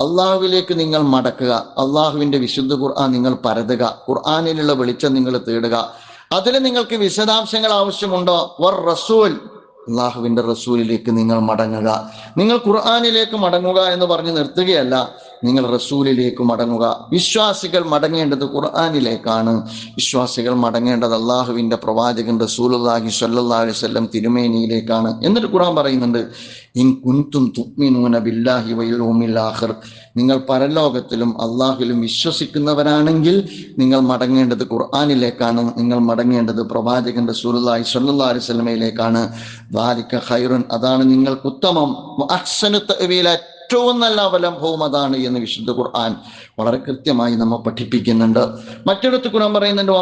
അള്ളാഹുവിലേക്ക് നിങ്ങൾ മടക്കുക. അള്ളാഹുവിന്റെ വിശുദ്ധ ഖുർആൻ നിങ്ങൾ പരതുക. ഖുർആാനിലുള്ള വെളിച്ചം നിങ്ങൾ തേടുക. അതിൽ നിങ്ങൾക്ക് വിശദാംശങ്ങൾ ആവശ്യമുണ്ടോ? വർ റസൂൽ. അള്ളാഹുവിന്റെ റസൂലിലേക്ക് നിങ്ങൾ മടങ്ങുക. നിങ്ങൾ ഖുർആാനിലേക്ക് മടങ്ങുക എന്ന് പറഞ്ഞ് നിർത്തുകയല്ല. നിങ്ങൾ റസൂലിലേക്ക് മടങ്ങുക. വിശ്വാസികൾ മടങ്ങേണ്ടത് ഖുർആാനിലേക്കാണ്. വിശ്വാസികൾ മടങ്ങേണ്ടത് അള്ളാഹുവിന്റെ പ്രവാചകൻ റസൂലുല്ലാഹി സ്വല്ലല്ലാഹി അലൈഹി വസല്ലം തിരുമേനിയിലേക്കാണ്. എന്നിട്ട് ഖുർആൻ പറയുന്നുണ്ട് ഇൻ കുൻതും തുക്മിനൂന ബില്ലാഹി ആഖിർ. നിങ്ങൾ പരലോകത്തിലും അള്ളാഹുലും വിശ്വസിക്കുന്നവരാണെങ്കിൽ നിങ്ങൾ മടങ്ങേണ്ടത് ഖുർആാനിലേക്കാണ്. നിങ്ങൾ മടങ്ങേണ്ടത് പ്രവാചകൻ റസൂലുള്ളാഹി സ്വല്ലല്ലാഹി അലൈഹി വസല്ലമയിലേക്കാണ്. ദാലിക ഖൈറുൻ അതാണ് നിങ്ങൾക്ക് ഉത്തമം. അഹ്സനു തഅ്വീല ഏറ്റവും നല്ല അവലംബവും അതാണ് എന്ന് വിശുദ്ധ ഖുർആൻ വളരെ കൃത്യമായി നമ്മൾ പഠിപ്പിക്കുന്നുണ്ട്. മറ്റൊരു ഖുർആൻ പറയുന്നുണ്ട്.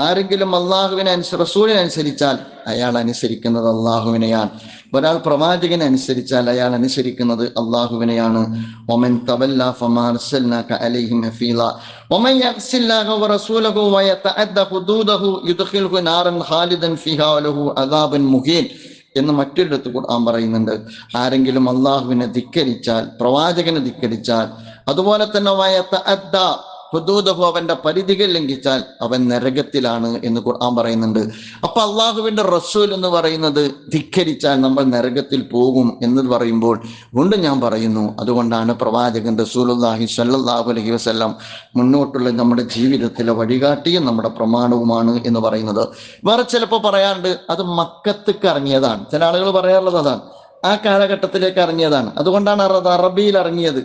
ആരെങ്കിലും അള്ളാഹുവിനെ അനുസ റസൂലിനെ അനുസരിച്ചാൽ അയാൾ അനുസരിക്കുന്നത് അള്ളാഹുവിനെയാണ് ഒരാൾ പ്രവാചകനെ അനുസരിച്ചാൽ അയാൾ അനുസരിക്കുന്നത് അള്ളാഹുവിനെയാണ് ഒമൻ തവല്ല ഫമാ അർസൽനാക അലൈഹിം ഹഫീള ഒമൻ യഅ്സില്ലാഹു വറസൂലഹു ഖാലിദൻ ഫിഹാ അദാബൻ എന്ന് മറ്റൊരിടത്ത് ഖുർആൻ പറയുന്നുണ്ട്. ആരെങ്കിലും അള്ളാഹുവിനെ ധിക്കരിച്ചാൽ പ്രവാചകനെ ധിക്കരിച്ചാൽ അതുപോലെ തന്നെ വയതഅദ്ദ ഹുദൂദഹു അവന്റെ പരിധികൾ ലംഘിച്ചാൽ അവൻ നരകത്തിലാണ് എന്ന് ഖുർആൻ പറയുന്നുണ്ട്. അപ്പൊ അള്ളാഹുവിന്റെ റസൂൽ എന്ന് പറയുന്നത് ധിക്കരിച്ചാൽ നമ്മൾ നരകത്തിൽ പോകും എന്ന് പറയുമ്പോൾ വീണ്ടും ഞാൻ പറയുന്നു. അതുകൊണ്ടാണ് പ്രവാചകൻ റസൂലുല്ലാഹി സല്ലാഹു അലഹി വസല്ലം മുന്നോട്ടുള്ള നമ്മുടെ ജീവിതത്തിലെ വഴികാട്ടിയും നമ്മുടെ പ്രമാണവുമാണ് എന്ന് പറയുന്നത്. വേറെ ചിലപ്പോൾ പറയാറുണ്ട് അത് മക്കത്തേക്ക് ഇറങ്ങിയതാണ്. ചില ആളുകൾ പറയാറുള്ളത് അതാണ്. ആ കാലഘട്ടത്തിലേക്ക് ഇറങ്ങിയതാണ്. അതുകൊണ്ടാണ് അത് അറബിയിൽ ഇറങ്ങിയത്.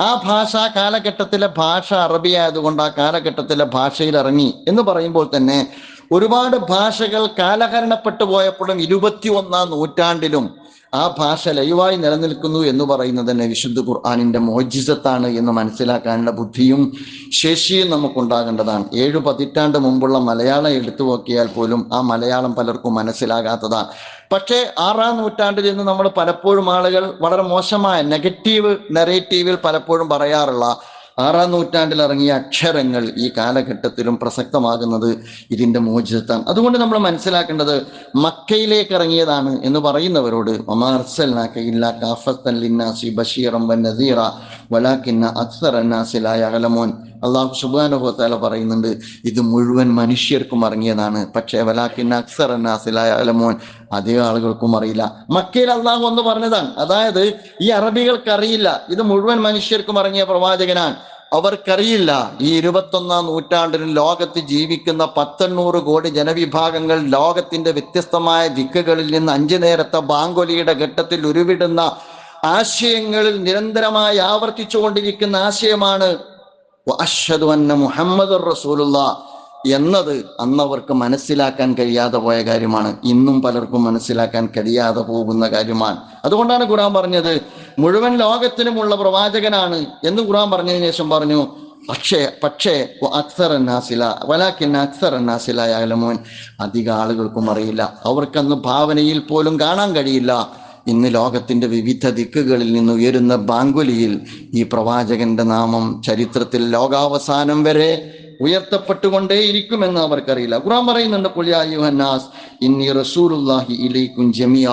ആ ഭാഷ ആ കാലഘട്ടത്തിലെ ഭാഷ അറബി ആയതുകൊണ്ട് ആ കാലഘട്ടത്തിലെ ഭാഷയിൽ ഇറങ്ങി. എന്ന് പറയുമ്പോൾ തന്നെ ഒരുപാട് ഭാഷകൾ കാലഹരണപ്പെട്ടു പോയപ്പോഴും ഇരുപത്തി ഒന്നാം നൂറ്റാണ്ടിലും ആ ഭാഷ ലൈവായി നിലനിൽക്കുന്നു എന്ന് പറയുന്നത് തന്നെ വിശുദ്ധ ഖുർആാനിന്റെ മോജിസത്താണ് എന്ന് മനസ്സിലാക്കാനുള്ള ബുദ്ധിയും ശേഷിയും നമുക്കുണ്ടാകേണ്ടതാണ്. ഏഴു പതിറ്റാണ്ട് മുമ്പുള്ള മലയാളം എടുത്തു നോക്കിയാൽ പോലും ആ മലയാളം പലർക്കും മനസ്സിലാകാത്തതാണ്. പക്ഷേ ആറാം നൂറ്റാണ്ടിൽ നിന്ന് നമ്മൾ പലപ്പോഴും ആളുകൾ വളരെ മോശമായ നെഗറ്റീവ് നെറേറ്റീവിൽ പലപ്പോഴും പറയാറുള്ള ആറാം നൂറ്റാണ്ടിൽ ഇറങ്ങിയ അക്ഷരങ്ങൾ ഈ കാലഘട്ടത്തിലും പ്രസക്തമാകുന്നത് ഇതിന്റെ മോചിതത്താണ് അതുകൊണ്ട് നമ്മൾ മനസ്സിലാക്കേണ്ടത് മക്കയിലേക്ക് ഇറങ്ങിയതാണ് എന്ന് പറയുന്നവരോട് അള്ളാഹു സുബാനുഹോത്താല പറയുന്നുണ്ട് ഇത് മുഴുവൻ മനുഷ്യർക്കും അറങ്ങിയതാണ് പക്ഷേ വലാക്കിന്ന അക്സർ അലമോൻ അധികം ആളുകൾക്കും അറിയില്ല. മക്കയിൽ അള്ളാഹു ഒന്ന് പറഞ്ഞതാണ്. അതായത് ഈ അറബികൾക്ക് അറിയില്ല ഇത് മുഴുവൻ മനുഷ്യർക്കും അറങ്ങിയ പ്രവാചകനാണ്. അവർക്കറിയില്ല ഈ ഇരുപത്തൊന്നാം നൂറ്റാണ്ടിൽ ലോകത്ത് ജീവിക്കുന്ന പത്തെണ്ണൂറ് കോടി ജനവിഭാഗങ്ങൾ ലോകത്തിന്റെ വ്യത്യസ്തമായ ദിക്കുകളിൽ നിന്ന് അഞ്ചു നേരത്തെ ബാങ്കൊലിയുടെ ഘട്ടത്തിൽ ഉരുവിടുന്ന ആശയങ്ങളിൽ നിരന്തരമായി ആവർത്തിച്ചുകൊണ്ടിരിക്കുന്ന ആശയമാണ് അന്ന മുഹമ്മദ് റസൂലുള്ള എന്നത് അന്നവർക്ക് മനസ്സിലാക്കാൻ കഴിയാതെ പോയ കാര്യമാണ്. ഇന്നും പലർക്കും മനസ്സിലാക്കാൻ കഴിയാതെ പോകുന്ന കാര്യമാണ്. അതുകൊണ്ടാണ് ഖുറാൻ പറഞ്ഞത് മുഴുവൻ ലോകത്തിനുമുള്ള പ്രവാചകനാണ് എന്ന് ഖുറാൻ പറഞ്ഞതിന് ശേഷം പറഞ്ഞു പക്ഷേ പക്ഷേ വലാക്കിൻ അക്സർ നാസിലായാലമോൻ അധിക ആളുകൾക്കും അറിയില്ല. അവർക്കന്ന് ഭാവനയിൽ പോലും കാണാൻ കഴിയില്ല. ഇന്ന് ലോകത്തിന്റെ വിവിധ ദിക്കുകളിൽ നിന്ന് ഉയരുന്ന ബാങ്കുലിയിൽ ഈ പ്രവാചകന്റെ നാമം ചരിത്രത്തിൽ ലോകാവസാനം വരെ ഉയർത്തപ്പെട്ടുകൊണ്ടേയിരിക്കുമെന്ന് അവർക്കറിയില്ല. ഖുറാൻ പറയുന്നുണ്ട് പുലിയായുഹന്നാസ് ഇന്നി റസൂലുല്ലാഹി ഇലൈക്കും ജമിയ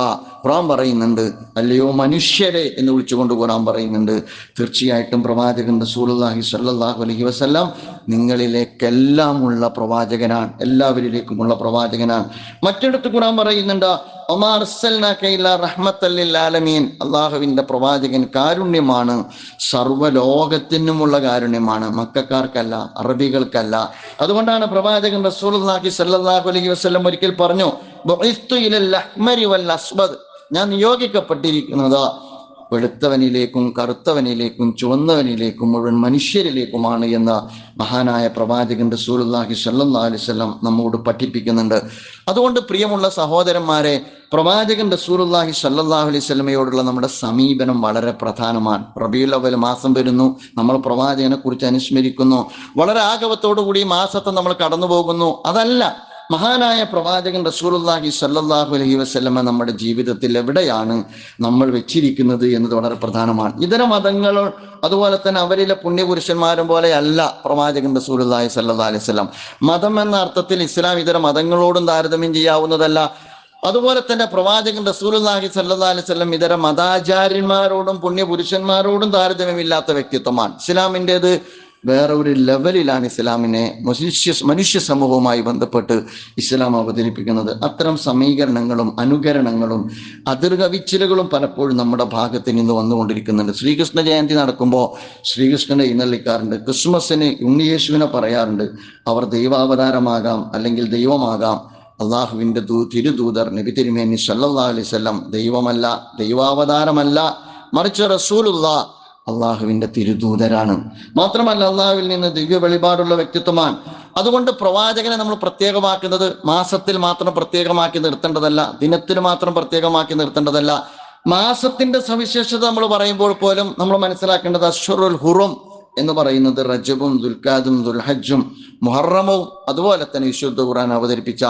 ഖുറാൻ പറയുന്നുണ്ട് അല്ലയോ മനുഷ്യരെ എന്ന് വിളിച്ചുകൊണ്ട് ഖുറാൻ പറയുന്നുണ്ട്. തീർച്ചയായിട്ടും പ്രവാചകൻ റസൂലുല്ലാഹി സ്വല്ലല്ലാഹു അലൈഹി വസല്ലം നിങ്ങളിലേക്കെല്ലാമുള്ള പ്രവാചകനാണ് എല്ലാവരിലേക്കുമുള്ള പ്രവാചകനാണ്. മറ്റിടത്ത് ഖുറാൻ പറയുന്നുണ്ട് അള്ളാഹുവിന്റെ പ്രവാചകൻ കാരുണ്യമാണ് സർവലോകത്തിനുമുള്ള കാരുണ്യമാണ്. മക്കാർക്കല്ല അറബികൾക്കല്ല അതുകൊണ്ടാണ് പ്രവാചകൻ റസൂലുള്ളാഹി സല്ലാഹു അലൈഹി വസല്ലം ഒരിക്കൽ പറഞ്ഞു "ബുഇസ്തു ഇലൽ അഹ്മരി വൽ അസ്വദ്. ഞാൻ നിയോഗിക്കപ്പെട്ടിരിക്കുന്നത്. വെളുത്തവനിലേക്കും കറുത്തവനിലേക്കും ചുവന്നവനിലേക്കും മുഴുവൻ മനുഷ്യരിലേക്കുമാണ് എന്ന മഹാനായ പ്രവാചകൻ റസൂലുള്ളാഹി സല്ലാ അലൈഹി വസല്ലം നമ്മോട് പഠിപ്പിക്കുന്നുണ്ട്. അതുകൊണ്ട് പ്രിയമുള്ള സഹോദരന്മാരെ പ്രവാചകൻ റസൂലുള്ളാഹി സല്ലാഹു അലൈഹി വസല്ലമയോടുള്ള നമ്മുടെ സമീപനം വളരെ പ്രധാനമാണ്. റബിയുൽ അവൽ മാസം വരുന്നു നമ്മൾ പ്രവാചകനെ കുറിച്ച് അനുസ്മരിക്കുന്നു വളരെ ആഗവത്തോടു കൂടി മാസത്തെ നമ്മൾ കടന്നു പോകുന്നു അതല്ല മഹാനായ പ്രവാചകൻ റസൂലുള്ളാഹി സല്ലാഹു അലഹി വസ്ലമ നമ്മുടെ ജീവിതത്തിൽ എവിടെയാണ് നമ്മൾ വെച്ചിരിക്കുന്നത് എന്നത് വളരെ പ്രധാനമാണ്. ഇതര മതങ്ങൾ അതുപോലെ തന്നെ അവരിലെ പുണ്യപുരുഷന്മാരും പോലെ അല്ല പ്രവാചകൻ റസൂലുള്ളാഹി സ്വല്ലല്ലാഹു അലൈഹി വസല്ലം. മതം എന്ന അർത്ഥത്തിൽ ഇസ്ലാം ഇതര മതങ്ങളോടും താരതമ്യം ചെയ്യാവുന്നതല്ല. അതുപോലെ തന്നെ പ്രവാചകൻ റസൂലുള്ളാഹി സ്വല്ലല്ലാഹു അലൈഹി വസല്ലം ഇതര മതാചാര്യന്മാരോടും പുണ്യപുരുഷന്മാരോടും താരതമ്യമില്ലാത്ത വ്യക്തിത്വമാണ്. ഇസ്ലാമിന്റെത് വേറെ ഒരു ലെവലിലാണ് ഇസ്ലാമിനെ മനുഷ്യ മനുഷ്യ സമൂഹവുമായി ബന്ധപ്പെട്ട് ഇസ്ലാം അവതരിപ്പിക്കുന്നത്. അത്തരം സമീകരണങ്ങളും അനുകരണങ്ങളും അതിർകവിച്ചിലുകളും പലപ്പോഴും നമ്മുടെ ഭാഗത്ത് നിന്ന് വന്നുകൊണ്ടിരിക്കുന്നുണ്ട്. ശ്രീകൃഷ്ണ ജയന്തി നടക്കുമ്പോൾ ശ്രീകൃഷ്ണനെ ഇന്നലിക്കാറുണ്ട് ക്രിസ്മസിന് ഉണ്ണിയേശുവിനെ പറയാറുണ്ട്. അവർ ദൈവാവതാരമാകാം അല്ലെങ്കിൽ ദൈവമാകാം. അള്ളാഹുവിന്റെ ദൂ തിരുദൂതർ നബി തിരുമേനി സല്ലാ അലൈഹി വസല്ലം ദൈവമല്ല ദൈവാവതാരമല്ല. മറിച്ച് റസൂലുള്ള അള്ളാഹുവിന്റെ തിരുദൂതരാണ്. മാത്രമല്ല അള്ളാഹുവിൽ നിന്ന് ദിവ്യ വെളിപാടുള്ള വ്യക്തിത്വമാണ്. അതുകൊണ്ട് പ്രവാചകനെ നമ്മൾ പ്രത്യേകമാക്കുന്നത് മാസത്തിൽ മാത്രം പ്രത്യേകമാക്കി നിർത്തേണ്ടതല്ല ദിനത്തിന് മാത്രം പ്രത്യേകമാക്കി നിർത്തേണ്ടതല്ല. മാസത്തിന്റെ സവിശേഷത നമ്മൾ പറയുമ്പോൾ പോലും നമ്മൾ മനസ്സിലാക്കേണ്ടത് അശ്വറുൽ ഹുറും എന്ന് പറയുന്നത് റജബും ദുൽഖാദും ദുൽഹജ്ജും മുഹറമവും അതുപോലെ തന്നെ വിശുദ്ധ ഖുർആൻ അവതരിപ്പിച്ച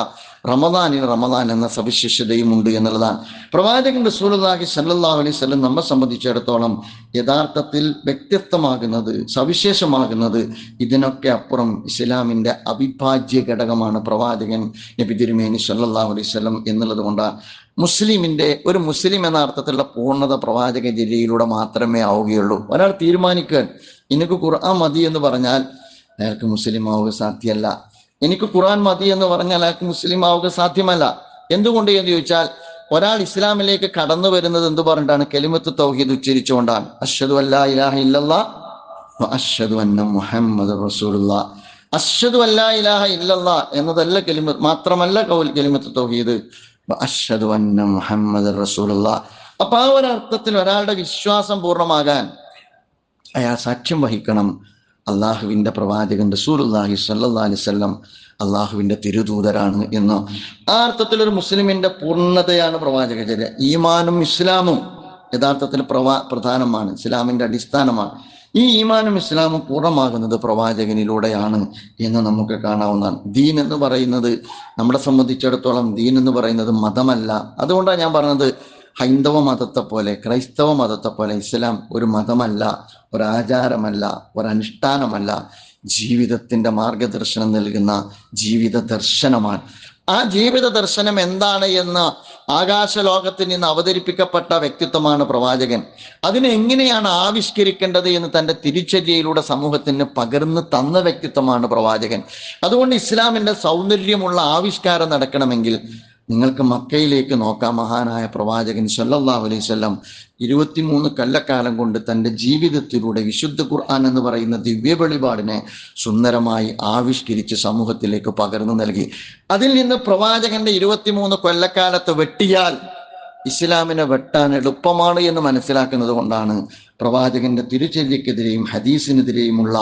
റമദാനിന് റമദാൻ എന്ന സവിശേഷതയും ഉണ്ട് എന്നുള്ളതാണ്. പ്രവാചകൻ റസൂലുള്ളാഹി സല്ലാ അലൈഹി വസല്ലം നമ്മെ സംബന്ധിച്ചിടത്തോളം യഥാർത്ഥത്തിൽ വ്യത്യസ്തമാകുന്നത് സവിശേഷമാകുന്നത് ഇതിനൊക്കെ അപ്പുറം ഇസ്ലാമിന്റെ അവിഭാജ്യ ഘടകമാണ് പ്രവാചകൻ നബി തിരുമേനി സല്ലാ അലൈഹി വസല്ലം എന്നുള്ളത് കൊണ്ടാണ്. മുസ്ലിമിന്റെ ഒരു മുസ്ലിം എന്ന അർത്ഥത്തിലുള്ള പൂർണത പ്രവാചക ജില്ലയിലൂടെ മാത്രമേ ആവുകയുള്ളൂ. ഒരാൾ തീരുമാനിക്കാൻ എനിക്ക് ഖുർആൻ മതി എന്ന് പറഞ്ഞാൽ അയാൾക്ക് മുസ്ലിം ആവുക സാധ്യമല്ല. എനിക്ക് ഖുർആൻ മതി എന്ന് പറഞ്ഞാൽ അയാൾക്ക് മുസ്ലിം ആവുക സാധ്യമല്ല. എന്തുകൊണ്ട് എന്ന് ചോദിച്ചാൽ ഒരാൾ ഇസ്ലാമിലേക്ക് കടന്നു വരുന്നത് എന്ത് പറഞ്ഞിട്ടാണ്? കെലിമത്ത് തൗഹീദ് ഉച്ചരിച്ചുകൊണ്ടാണ്. അഷദു അല്ലാ ഇലാഹ അഷ്ഹദു അന്ന മുഹമ്മദ് റസൂലുള്ള. അല്ലാ ഇലാഹ എന്നതല്ല കെലിമത്ത് മാത്രമല്ല കൗൽ കെലിമത്ത് തൗഹീദ്. വ അഷ്ഹദു അന്ന റസൂലുള്ള. അപ്പൊ ആ ഒരർത്ഥത്തിൽ ഒരാളുടെ വിശ്വാസം പൂർണമാകാൻ അയാൾ സാക്ഷ്യം വഹിക്കണം. അള്ളാഹുവിന്റെ പ്രവാചകൻ റസൂലുള്ളാഹി സ്വല്ലല്ലാഹി അലൈഹി വസല്ലം അള്ളാഹുവിന്റെ തിരുദൂതരാണ് എന്ന്. ആ അർത്ഥത്തിൽ ഒരു മുസ്ലിമിന്റെ പൂർണതയാണ് പ്രവാചകചര്യ. ഈമാനും ഇസ്ലാമും യഥാർത്ഥത്തിൽ പ്രവാ പ്രധാനമാണ് ഇസ്ലാമിന്റെ അടിസ്ഥാനമാണ്. ഈ ഈമാനും ഇസ്ലാമും പൂർണമാകുന്നത് പ്രവാചകനിലൂടെയാണ് എന്ന് നമുക്ക് കാണാവുന്നതാണ്. ദീൻ എന്ന് പറയുന്നത് നമ്മളെ സംബന്ധിച്ചിടത്തോളം ദീൻ എന്ന് പറയുന്നത് മതമല്ല. അതുകൊണ്ടാണ് ഞാൻ പറഞ്ഞത് ഹൈന്ദവ മതത്തെ പോലെ ക്രൈസ്തവ മതത്തെ പോലെ ഇസ്ലാം ഒരു മതമല്ല ഒരു ആചാരമല്ല ഒരു അനുഷ്ഠാനമല്ല. ജീവിതത്തിന്റെ മാർഗദർശനം നൽകുന്ന ജീവിത ദർശനമാണ്. ആ ജീവിത ദർശനം എന്താണ് എന്ന് ആകാശലോകത്തിൽ നിന്ന് അവതരിപ്പിക്കപ്പെട്ട വ്യക്തിത്വമാണ് പ്രവാചകൻ. അതിനെ എങ്ങനെയാണ് ആവിഷ്കരിക്കേണ്ടത് എന്ന് തന്റെ തിരിച്ചര്യയിലൂടെ സമൂഹത്തിന് പകർന്നു തന്ന വ്യക്തിത്വമാണ് പ്രവാചകൻ. അതുകൊണ്ട് ഇസ്ലാമിന്റെ സൗന്ദര്യമുള്ള ആവിഷ്കാരം നടക്കണമെങ്കിൽ നിങ്ങൾക്ക് മക്കയിലേക്ക് നോക്കാം. മഹാനായ പ്രവാചകൻ സല്ലല്ലാഹു അലൈഹി ഇരുപത്തിമൂന്ന് കല്ലക്കാലം കൊണ്ട് തന്റെ ജീവിതത്തിലൂടെ വിശുദ്ധ ഖുർആൻ എന്ന് പറയുന്ന ദിവ്യ വെളിപാടിനെ സുന്ദരമായി ആവിഷ്കരിച്ച് സമൂഹത്തിലേക്ക് പകർന്നു നൽകി. അതിൽ നിന്ന് പ്രവാചകന്റെ ഇരുപത്തിമൂന്ന് കൊല്ലക്കാലത്ത് വെട്ടിയാൽ ഇസ്ലാമിനെ വെട്ടാൻ എളുപ്പമാണ് എന്ന് മനസ്സിലാക്കുന്നത് കൊണ്ടാണ് പ്രവാചകന്റെ തിരുചര്യക്കെതിരെയും ഹദീസിനെതിരെയുമുള്ള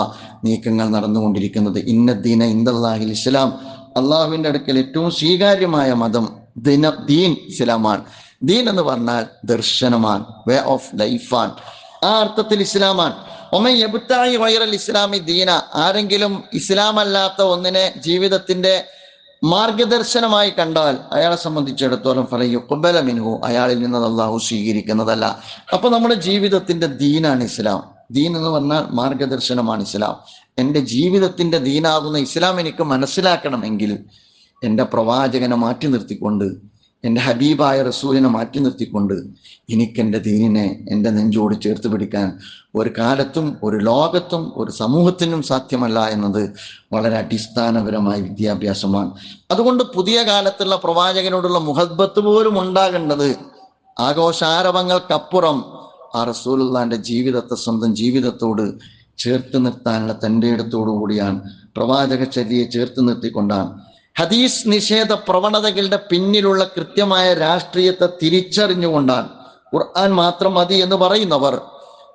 നീക്കങ്ങൾ നടന്നുകൊണ്ടിരിക്കുന്നത്. ഇന്നദ്ദീന ഇന്ദല്ലാഹിൽ ഇസ്ലാം അള്ളാഹുവിന്റെ അടുക്കൽ ഏറ്റവും സ്വീകാര്യമായ മതം ദിന ദീൻ ഇസ്ലാമാണ്. ദീൻ എന്ന് പറഞ്ഞാൽ ദർശനമാണ് വേ ഓഫ് ലൈഫാണ് ആ അർത്ഥത്തിൽ ഇസ്ലാമാണ്. ഒമൻ വൈറൽ ഇസ്ലാമി ദീന ആരെങ്കിലും ഇസ്ലാം അല്ലാത്ത ഒന്നിനെ ജീവിതത്തിന്റെ മാർഗദർശനമായി കണ്ടാൽ അയാളെ സംബന്ധിച്ചിടത്തോളം ഫലയുബല മിൻഹു അയാളിൽ നിന്ന് അള്ളാഹു സ്വീകരിക്കുന്നതല്ല. അപ്പൊ നമ്മുടെ ജീവിതത്തിന്റെ ദീനാണ് ഇസ്ലാം. ദീൻ എന്ന് പറഞ്ഞാൽ മാർഗദർശനമാണ് ഇസ്ലാം. എന്റെ ജീവിതത്തിന്റെ ദീനാകുന്ന ഇസ്ലാം എനിക്ക് മനസ്സിലാക്കണമെങ്കിൽ എന്റെ പ്രവാചകനെ മാറ്റി നിർത്തിക്കൊണ്ട് എന്റെ ഹബീബായ റസൂലിനെ മാറ്റി നിർത്തിക്കൊണ്ട് എനിക്കെന്റെ ദീനിനെ എന്റെ നെഞ്ചോട് ചേർത്ത് പിടിക്കാൻ ഒരു കാലത്തും ഒരു ലോകത്തും ഒരു സമൂഹത്തിനും സാധ്യമല്ല എന്നത് വളരെ അടിസ്ഥാനപരമായ വിദ്യാഭ്യാസമാണ്. അതുകൊണ്ട് പുതിയ കാലത്തുള്ള പ്രവാചകനോടുള്ള മുഹബത്ത് പോലും ഉണ്ടാകേണ്ടത് ആഘോഷാരവങ്ങൾക്കപ്പുറം ആ റസൂലുള്ളാന്റെ ജീവിതത്തെ സ്വന്തം ജീവിതത്തോട് ചേർത്ത് നിർത്താനുള്ള തന്റെ ഇടത്തോടു കൂടിയാണ് പ്രവാചക ചര്യയെ ചേർത്ത് നിർത്തിക്കൊണ്ടാണ്. ഹദീസ് നിഷേധ പ്രവണതകളുടെ പിന്നിലുള്ള കൃത്യമായ രാഷ്ട്രീയത്തെ തിരിച്ചറിഞ്ഞുകൊണ്ടാണ് ഖുർആൻ മാത്രം മതി എന്ന് പറയുന്നവർ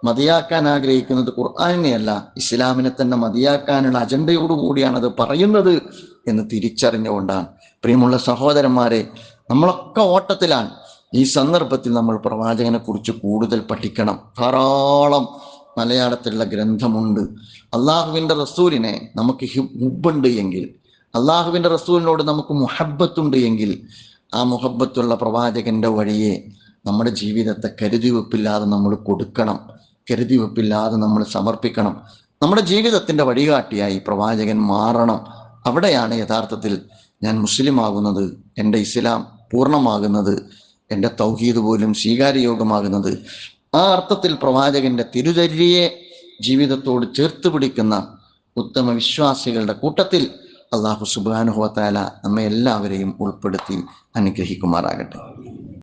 മതിയാക്കാൻ ആഗ്രഹിക്കുന്നത് ഖുർആാനിനെയല്ല ഇസ്ലാമിനെ തന്നെ മതിയാക്കാനുള്ള അജണ്ടയോടുകൂടിയാണ് അത് പറയുന്നത് എന്ന് തിരിച്ചറിഞ്ഞുകൊണ്ടാണ്. പ്രിയമുള്ള സഹോദരന്മാരെ നമ്മളൊക്കെ ഓട്ടത്തിലാണ്. ഈ സന്ദർഭത്തിൽ നമ്മൾ പ്രവാചകനെ കുറിച്ച് കൂടുതൽ പഠിക്കണം. ധാരാളം മലയാളത്തിലുള്ള ഗ്രന്ഥമുണ്ട്. അള്ളാഹുവിന്റെ റസൂലിനെ നമുക്ക് ഹുബുണ്ട് എങ്കിൽ അള്ളാഹുവിന്റെ റസൂലിനോട് നമുക്ക് മുഹബത്തുണ്ട് എങ്കിൽ ആ മുഹബത്തുള്ള പ്രവാചകന്റെ വഴിയെ നമ്മുടെ ജീവിതത്തെ കരുതി വെപ്പില്ലാതെ നമ്മൾ കൊടുക്കണം. കരുതി വെപ്പില്ലാതെ നമ്മൾ സമർപ്പിക്കണം. നമ്മുടെ ജീവിതത്തിന്റെ വഴികാട്ടിയായി പ്രവാചകൻ മാറണം. അവിടെയാണ് യഥാർത്ഥത്തിൽ ഞാൻ മുസ്ലിം ആകുന്നത് എന്റെ ഇസ്ലാം പൂർണമാകുന്നത് എന്റെ തൗഹീദ് പോലും സ്വീകാര്യയോഗ്യമാകുന്നത് ആ അർത്ഥത്തിൽ പ്രവാചകന്റെ തിരുചര്യയെ ജീവിതത്തോട് ചേർത്ത് പിടിക്കുന്ന ഉത്തമ വിശ്വാസികളുടെ കൂട്ടത്തിൽ അള്ളാഹു സുബാനുഹോത്താല നമ്മെ എല്ലാവരെയും ഉൾപ്പെടുത്തി അനുഗ്രഹിക്കുമാറാകട്ടെ.